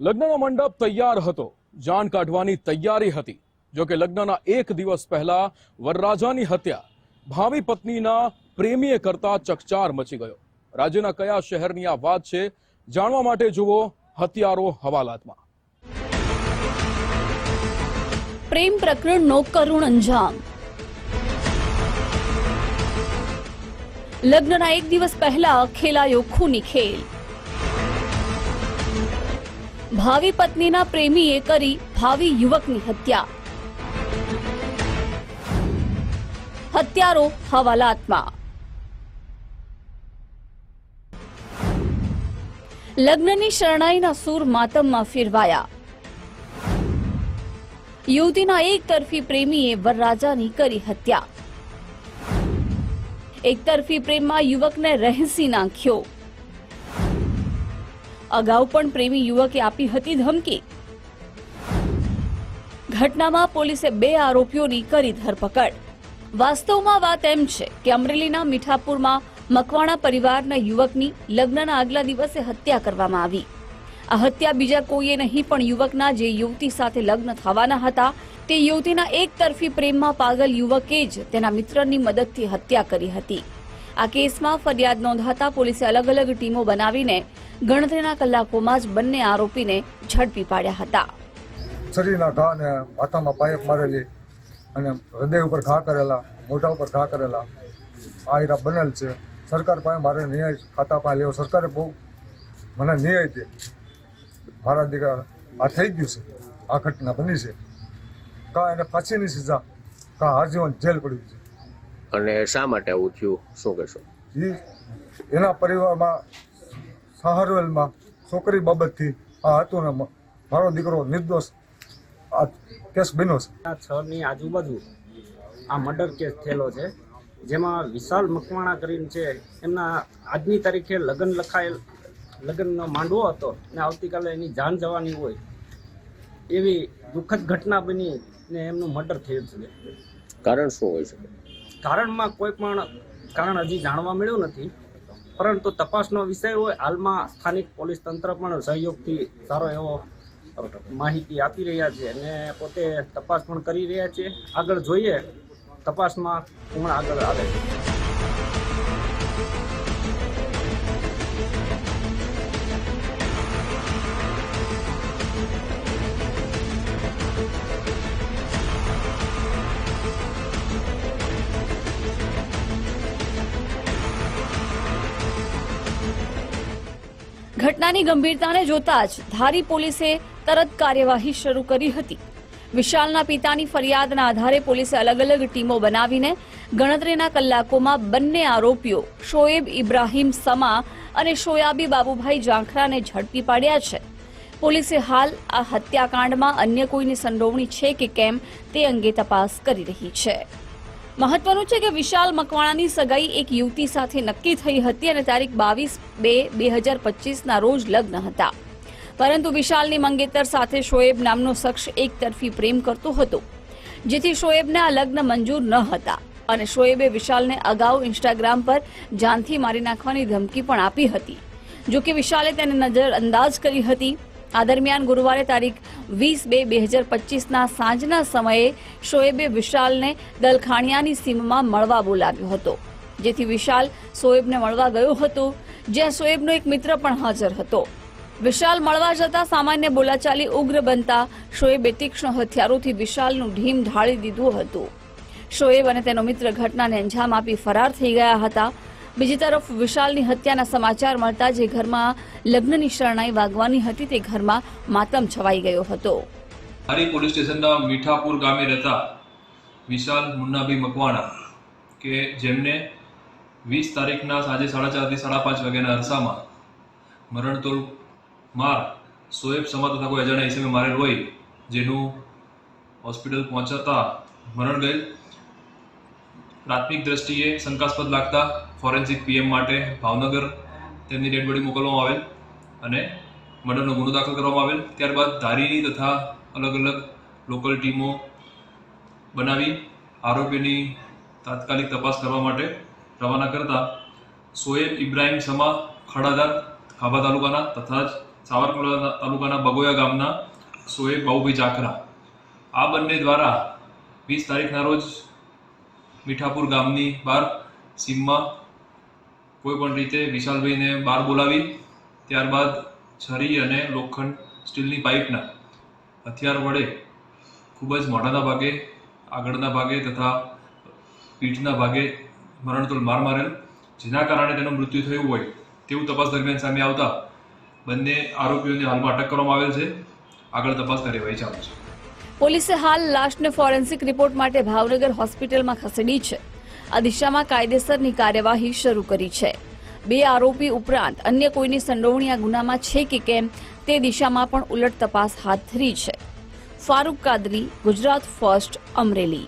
લગ્નનો મંડપ તૈયાર હતો. જાન કાઢવાની તૈયારી હતી. જો કે લગ્નના એક દિવસ પહેલા વરરાજાની હત્યા ભાવિ પત્નીના પ્રેમીએ કરતા ચકચાર મચી ગયો. રાજ્યના કયા શહેરની આ વાત છે, જાણવા માટે જુઓ હત્યારો હવાલાતમાં. પ્રેમ પ્રકરણનો કરુણ અંજામ. લગ્નના એક દિવસ પહેલા ખેલાયો ખૂની ખેલ. ભાવિ પત્નીના પ્રેમીએ કરી ભાવિ યુવકની હત્યા. હત્યારો હવાલાતમાં. લગ્નની શરણાઈના સૂર માતમમાં ફેરવાયા. યુવતીના એક તરફી પ્રેમીએ વરરાજાની કરી હત્યા. એક તરફી પ્રેમમાં યુવકને રહેસી નાખ્યો. અગાઉ પણ પ્રેમી યુવકે આપી હતી ધમકી. ઘટનામાં પોલીસે બે આરોપીઓની કરી ધરપકડ. વાસ્તવમાં વાત એમ છે કે અમરેલીના મીઠાપુરમાં મકવાણા પરિવારના યુવકની લગ્નના આગલા દિવસે હત્યા કરવામાં આવી. આ હત્યા બીજા કોઈએ નહીં, પણ યુવકના જે યુવતી સાથે લગ્ન થવાના હતા, તે યુવતીના એક તરફી પ્રેમમાં પાગલ યુવકે જ તેના મિત્રની મદદથી હત્યા કરી હતી. આ કેસમાં ફરિયાદ નોંધાતા પોલીસે અલગ અલગ ટીમો બનાવીને ગણતરીના કલાકોમાં જ બંને આરોપીને ઝડપી પાડ્યા હતા. શરીરના ઘા ને માથામાં પાયપ મારેલી અને હૃદય ઉપર ઘા કરેલા મોઢા ઉપર ઘા કરેલા આ હીરા બનેલ છે. સરકાર પાસે મારે ન્યાય ખાતા પાસે લેવો. સરકારે બહુ મને ન્યાય દે. મારા દીકરા આ થઈ ગયું છે. આ ઘટના બની છે. કા એને ફાંસીની સજા કા આજીવન જેલ પડ્યું છે. અને શા માટે આવું થયું? શું કહેશો? એના પરિવારમાં સહારવેલમાં છોકરી બાબતથી આ હતું ને મારો દીકરો નિર્દોષ આ કેસ બન્યો છે. આ છની આજુબાજુ આ મર્ડર કેસ થયેલો છે જેમાં વિશાલ મકવાણા કરીને છે એમના આજની તારીખે લગ્ન લખાયેલ લગ્નનો માંડવો હતો ને આવતીકાલે એની જાન જવાની હોય એવી દુઃખદ ઘટના બની ને એમનું મર્ડર થયું છે. કારણ શું હોઈ શકે? કારણમાં કોઈ પણ કારણ હજી જાણવા મળ્યું નથી. પરંતુ તપાસનો વિષય હોય, હાલમાં સ્થાનિક પોલીસ તંત્ર પણ સહયોગથી સારો એવો માહિતી આપી રહ્યા છે અને પોતે તપાસ પણ કરી રહ્યા છે. આગળ જોઈએ, તપાસમાં કોણ આગળ આવે છે. ઘટનાની ગંભીરતાને જોતા જ ધારી પોલીસે તરત કાર્યવાહી શરૂ કરી હતી. વિશાલના પિતાની ફરિયાદના આધારે પોલીસે અલગ અલગ ટીમો બનાવીને ગણતરીના કલાકોમાં બંને આરોપીઓ શોએબ ઇબ્રાહીમ સમા અને શોયાબી બાબુભાઈ જાંખરાને ઝડપી પાડ્યા છે. પોલીસે હાલ આ હત્યાકાંડમાં અન્ય કોઈની સંડોવણી છે કે કેમ તે અંગે તપાસ કરી રહી છે. મહત્વનું છે કે વિશાલ મકવાણાની સગાઈ એક યુવતી સાથે નક્કી થઈ હતી અને તારીખ બાવીસ બે બે હજાર પચીસના રોજ લગ્ન હતા. પરંતુ વિશાલની મંગેતર સાથે શોએબ નામનો શખ્સ એક તરફી પ્રેમ કરતો હતો, જેથી શોએબને આ લગ્ન મંજૂર ન હતા. અને શોએબે વિશાલને અગાઉ ઇન્સ્ટાગ્રામ પર જાનથી મારી નાખવાની ધમકી પણ આપી હતી, જોકે વિશાલે તેને નજરઅંદાજ કરી હતી આ દરમિયાન ગુરુવારે તારીખ વીસ બે બે હજાર પચીસના સાંજના સમયે શોએબે વિશાલને દલખાણિયાની સીમમાં મળવા બોલાવ્યો હતો. જેથી વિશાલ શોએબને મળવા ગયો હતો, જ્યાં શોએબનો એક મિત્ર પણ હાજર હતો. વિશાલ મળવા જતા સામાન્ય બોલાચાલી ઉગ્ર બનતા શોએબે તીક્ષ્ણ હથિયારોથી વિશાલનું ઢીમ ઢાળી દીધું હતું. શોએબ અને તેનો મિત્ર ઘટનાને અંજામ આપી ફરાર થઈ ગયા હતા. બીજી તરફ વિશાલની હત્યાના સમાચાર મળતા જે ઘરમાં લગ્નની શરણાઈ વાગવાની હતી તે ઘરમાં માતમ છવાઈ ગયો હતો. હરી પોલીસ સ્ટેશનના મીઠાપુર ગામે રહેતા વિશાલ મુન્નાભાઈ મકવાણા કે જેમને વીસ તારીખના સાંજે સાડા ચારથી સાડા પાંચ વાગ્યાના અરસામાં મરણતોલ માર સોએબ સમા તથા કોઈ અજાણ્યા હિસાબે મારેલ હોય જેનું હોસ્પિટલ પહોંચાતા મરણ ગયેલ પ્રાથમિક દ્રષ્ટિએ શંકાસ્પદ લાગતા ફોરેન્સિક પીએમ માટે ભાવનગર તેમની ડેડ મોકલવામાં આવેલ અને મર્ડરનો ગુનો દાખલ કરવામાં આવેલ. ત્યારબાદ ધારીની તથા અલગ અલગ લોકલ ટીમો બનાવી આરોપીની તાત્કાલિક તપાસ કરવા માટે રવાના કરતા સોએબ ઇબ્રાહીમ સમા ખડાદાર ખાભા તાલુકાના તથા જ સાવરકુંડલા તાલુકાના બગોયા ગામના સોએબ બાબુભાઈ જાખરા. આ બંને દ્વારા વીસ તારીખના રોજ મીઠાપુર ગામની બહાર, સીમમાં કોઈ પણ રીતે વિશાલભાઈને બહાર બોલાવી, ત્યારબાદ છરી અને લોખંડ સ્ટીલની પાઇપના હથિયાર વડે ખૂબ જ મોઢાના ભાગે, આગળના ભાગે તથા પીઠના ભાગે મરણતોલ માર મારેલ, જેના કારણે તેનું મૃત્યુ થયું હોય તેવું તપાસ દરમિયાન સામે આવતા બંને આરોપીઓને હાલમાં અટક કરવામાં આવેલ છે. આગળ તપાસ કાર્યવાહી ચાલુ છે. પોલીસે હાલ લાશને ફોરેન્સિક રિપોર્ટ માટે ભાવનગર હોસ્પિટલમાં ખસેડી છે. આ દિશામાં કાયદેસરની કાર્યવાહી શરૂ કરી છે. બે આરોપી ઉપરાંત અન્ય કોઈની સંડોવણી આ ગુનામાં છે કે કેમ, તે દિશામાં પણ ઉલટ તપાસ હાથ ધરી છે. ફારૂક કાદરી, ગુજરાત ફર્સ્ટ, અમરેલી.